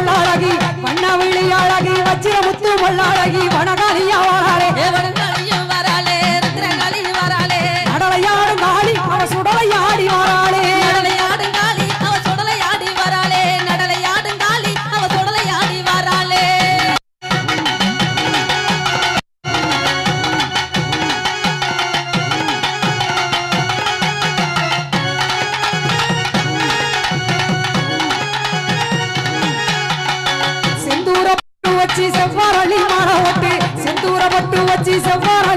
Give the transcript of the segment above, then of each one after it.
வச்சிரமுத்து வண்ண விழி அழகி வச்சிர முத்து பல்லாழகி வனகாலியா வாழாரே It is a war?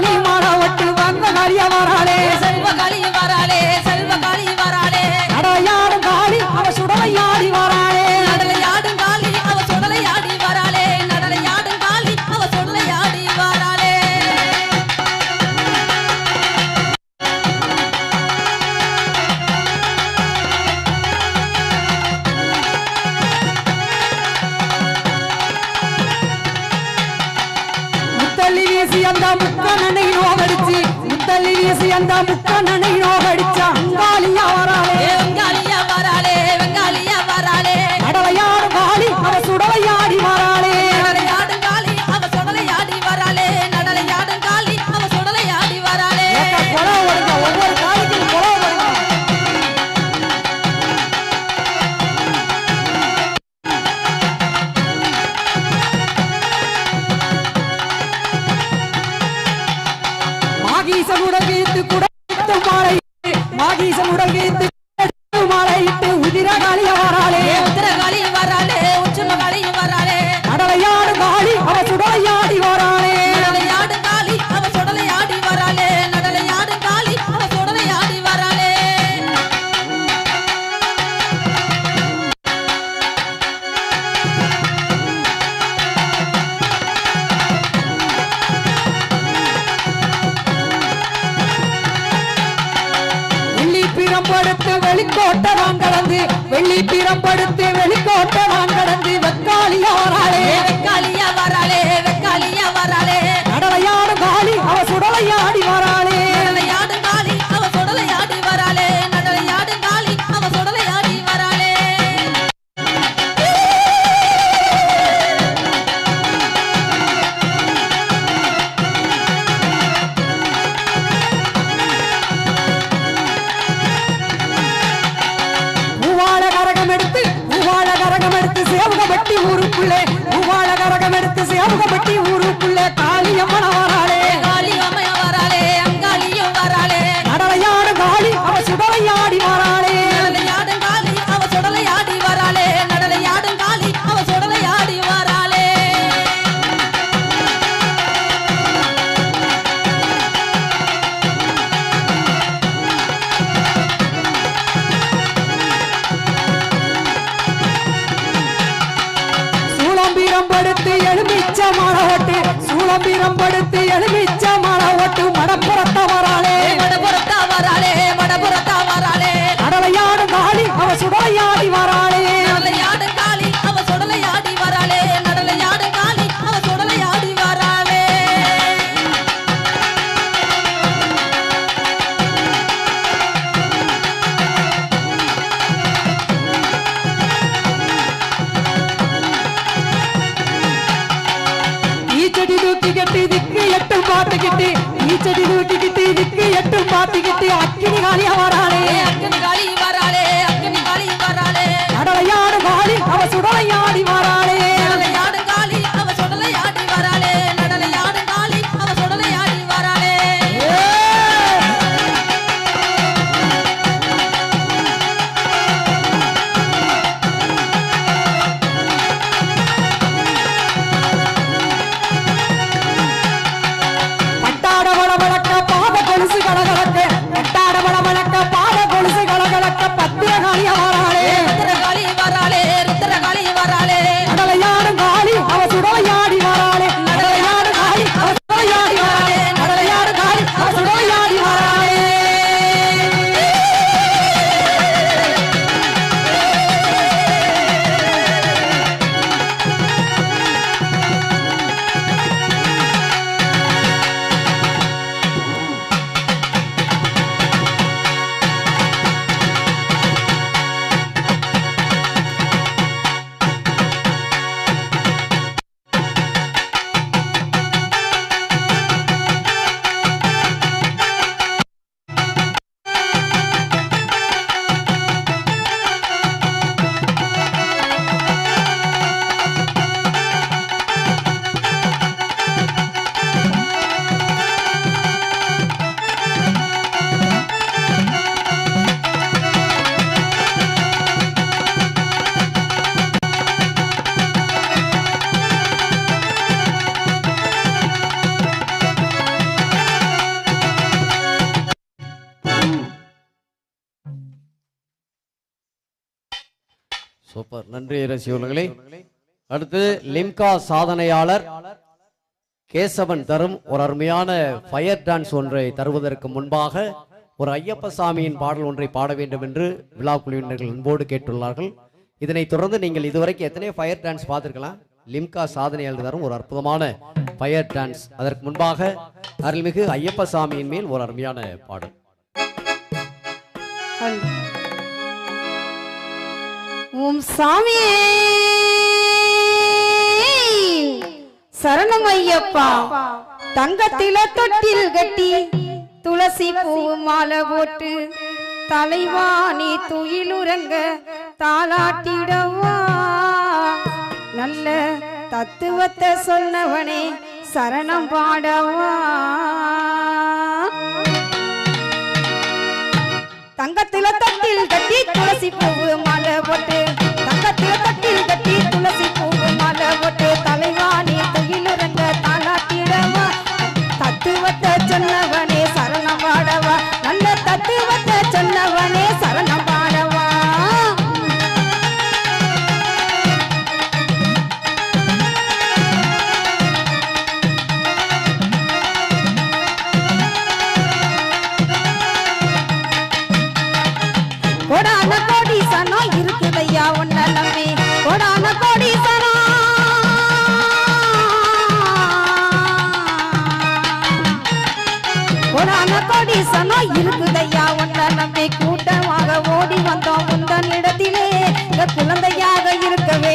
எந்த முக்கணன் வெளிக்கோட்டை நான் கடந்து வெள்ளி பிறப்படுத்து வெளிக்கோட்டை நான் கடந்து வக்காளியா வராளே வக்காளியா வராளே சேவகப்பட்டி ஊருக்குள்ளே காளியம்மன வாராளே காளி அம்மையா வராளே அங்காளியும் வராளே கடலையாடு காளி அவ சுடலையாடி வாராளே. நடலையாடும் காளி அவ சுடலையாடி வராளே. நடலையாடும் காளி அவ சுடலையாடி வராளே. சூளம்பீரம் படுத்து சூளம்பீரம் படுத்து எலுமிச்ச மழ ஓட்டு மடப்புறத்த வராளே. வடபுறத்தா வராளே வடபுறத்தா வராளே. கடலையாடு காளி அவ சுடலையாடி வாராளே. தூக்கிக்கிட்டு திக்கு எட்டு பாத்துக்கிட்டு ஈச்சடி தூக்கிக்கிட்டு திக்கு எட்டு பாத்துக்கிட்டு அக்கினி காளியா வராளே. அக்கனி காளி வராளே அக்கனி காளி வராளே. கடலையாடு காளி அவ சுடலையாடி வாராளே சூப்பர் நன்றி ரசிகர்களே. அடுத்து லிம்கா சாதனையாளர் கேசவன் தரும் ஒரு அருமையான ஃபயர் டான்ஸ் ஒன்றை தருவதற்கு முன்பாக ஒரு ஐயப்ப சாமியின் பாடல் ஒன்றை பாட வேண்டும் என்று விழா குழுவினர்கள் அன்போடு கேட்டுள்ளார்கள். இதனைத் தொடர்ந்து நீங்கள் இதுவரைக்கும் எத்தனை ஃபயர் டான்ஸ் பார்த்துருக்கலாம். லிம்கா சாதனையாளர் தரும் ஒரு அற்புதமான ஃபயர் டான்ஸ் அதற்கு முன்பாக அருள்மிகு ஐயப்ப சாமியின் மேல் ஒரு அருமையான பாடல். ஓம் சாமியே! சரணம் ஐயப்பா தங்கத்தில தொட்டில் கட்டி துளசி பூ மாலை போட்டு தலைவாணி துயிலுறங்க தாளாட்டிடவா. நல்ல தத்துவத்தை சொன்னவனே சரணம் பாடவா. தங்கத்தில தட்டில் கட்டி துளசி பூவு மாலை போட்டு தங்கத்தில தட்டில் கட்டி துளசி பூ கொடான கோடி சனம் இருக்குதையா உன்ன நம்பி கூட்டமாக ஓடி வந்தோம் உந்தன் இடத்திலே குழந்தையாக இருக்கவே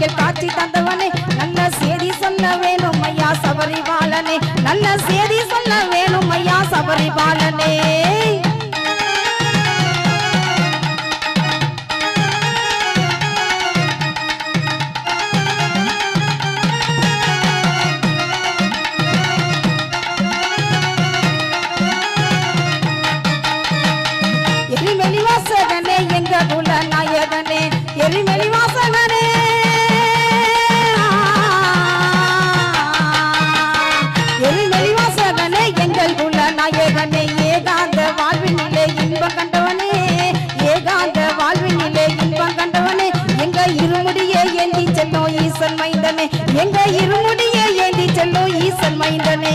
சபரிமலையில் காட்சி தந்தவனே. நல்ல செய்தி சொல்ல வேணும் ஐயா சபரிபாலனே நல்ல செய்தி சொல்ல வேணும் ஐயா சபரிபாலனே எரிமெலி வாசகனே எங்க குல நாயகனே. எரிமெலி வாசகனே. மைந்தனே எங்க இருமுடியை ஏந்தி செல்லும் ஈசன் மைந்தனே.